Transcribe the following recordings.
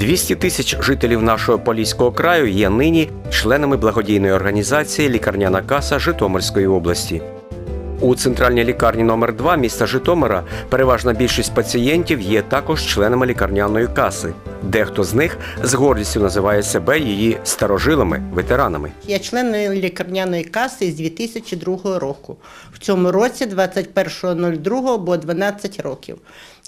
200 тисяч жителів нашого Поліського краю є нині членами благодійної організації Лікарняна каса Житомирської області. У центральній лікарні номер 2 міста Житомира переважна більшість пацієнтів є також членами лікарняної каси. Дехто з них з гордістю називає себе її старожилами, ветеранами. Я член лікарняної каси з 2002 року. В цьому році, 21.02, було 12 років.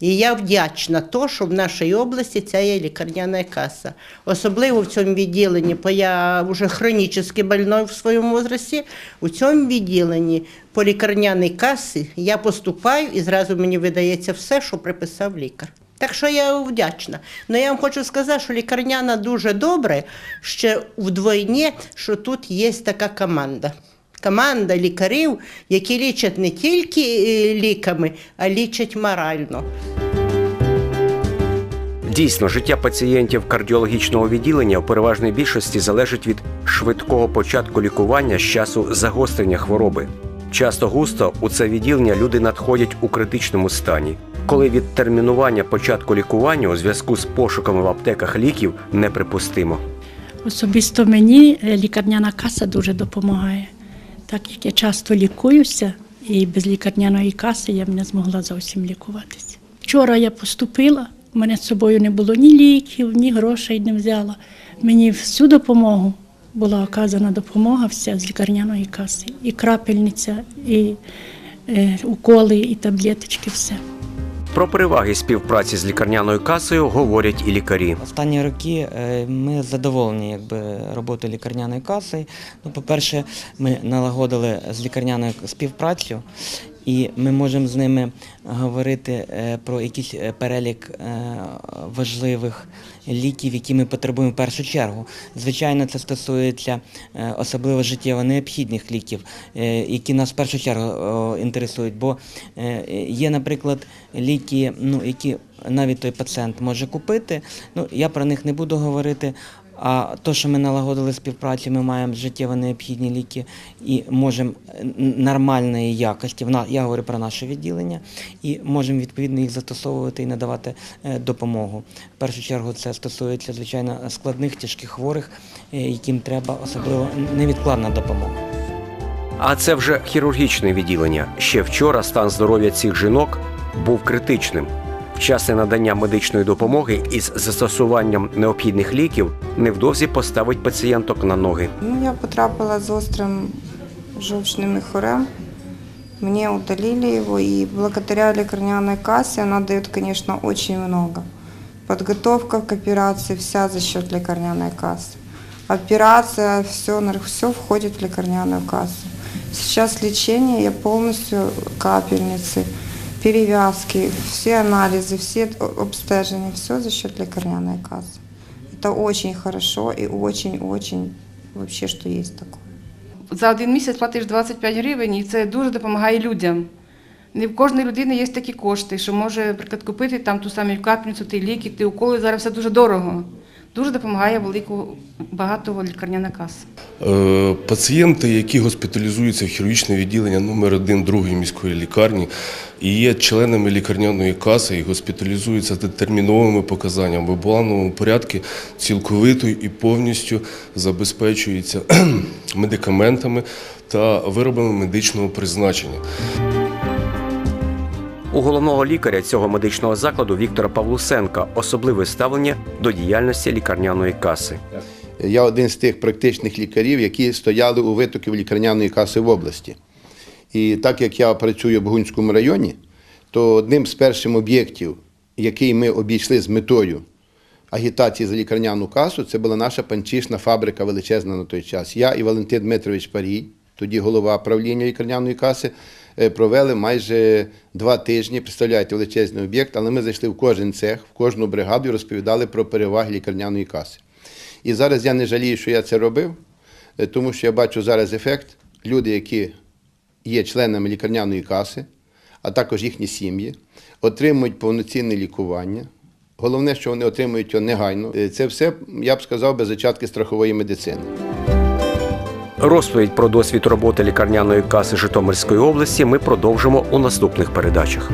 І я вдячна то, що в нашій області ця є лікарняна каса. Особливо в цьому відділенні, бо я вже хронічно больной в своєму возрасті, у цьому відділенні по лікарняній касі я поступаю і зразу мені видається все, що приписав лікар. Так що я вдячна. Ну я вам хочу сказати, що лікарняна дуже добре, ще вдвойні, що тут є така команда. Команда лікарів, які лічать не тільки е, ліками, а лічать морально. Дійсно, життя пацієнтів кардіологічного відділення у переважній більшості залежить від швидкого початку лікування з часу загострення хвороби. Часто густо у це відділення люди надходять у критичному стані, коли відтермінування початку лікування у зв'язку з пошуками в аптеках ліків неприпустимо. Особисто мені е, лікарняна каса дуже допомагає, так як я часто лікуюся, і без лікарняної каси я б не змогла зовсім лікуватися. Вчора я поступила, у мене з собою не було ні ліків, ні грошей не взяла. Мені всю допомогу була оказана допомога вся з лікарняної каси. І крапельниця, і е, уколи, і таблеточки, все. Про переваги співпраці з лікарняною касою говорять і лікарі. Останні роки е, ми задоволені якби, роботою лікарняної каси. Ну, по-перше, ми налагодили з лікарняною співпрацю, і ми можемо з ними говорити е, про якийсь е, перелік е, важливих ліків, які ми потребуємо в першу чергу. Звичайно, це стосується особливо життєво необхідних ліків, які нас в першу чергу інтересують. Бо є, наприклад, ліки, ну, які навіть той пацієнт може купити. Ну, я про них не буду говорити. А то, що ми налагодили співпрацю, ми маємо життєво необхідні ліки і можемо нормальної якості. Я говорю про наше відділення, і можемо відповідно їх застосовувати і надавати е, допомогу. В першу чергу це стосується звичайно складних, тяжких хворих, е, яким треба особливо невідкладна допомога. А це вже хірургічне відділення. Ще вчора стан здоров'я цих жінок був критичним. Вчасне надання медичної допомоги із застосуванням необхідних ліків невдовзі поставить пацієнток на ноги. Ну, я потрапила з острим желчным мехурем. Мне удалили его, и благодаря ликарняной кассе она дает, конечно, очень много. Подготовка к операции вся за счет ликарняной кассы. Операция, все, все входит в ликарняную кассу. Сейчас лечение, я полностью капельницы, перевязки, все анализы, все обстежения, все за счет ликарняной кассы. Это очень хорошо и очень-очень вообще, что есть такое. За один місяць платиш 25 гривень, і це дуже допомагає людям. Не в кожної людини є такі кошти, що може, наприклад, купити там ту саму капельницю, ті ліки, ті уколи. Зараз все дуже дорого. Дуже допомагає велику багато лікарняна каса. Е, Пацієнти, які госпіталізуються в хірургічне відділення номер 1 другої міської лікарні і є членами лікарняної каси і госпіталізуються з детерміновими показаннями в плановому порядку, цілковито і повністю забезпечуються медикаментами та виробами медичного призначення. У головного лікаря цього медичного закладу Віктора Павлусенка особливе ставлення до діяльності лікарняної каси. Я один з тих практичних лікарів, які стояли у витоків лікарняної каси в області. І так як я працюю в Бугунському районі, то одним з перших об'єктів, який ми обійшли з метою агітації за лікарняну касу, це була наша панчишна фабрика величезна на той час. Я і Валентин Дмитрович Парій, тоді голова правління лікарняної каси, е, провели майже два тижні. Представляєте, величезний об'єкт, але ми зайшли в кожен цех, в кожну бригаду і розповідали про переваги лікарняної каси. І зараз я не жалію, що я це робив, е, тому що я бачу зараз ефект. Люди, які є членами лікарняної каси, а також їхні сім'ї, отримують повноцінне лікування. Головне, що вони отримують його негайно. Е, Це все, я б сказав, без зачатки страхової медицини. Розповідь про досвід роботи лікарняної каси Житомирської області ми продовжимо у наступних передачах.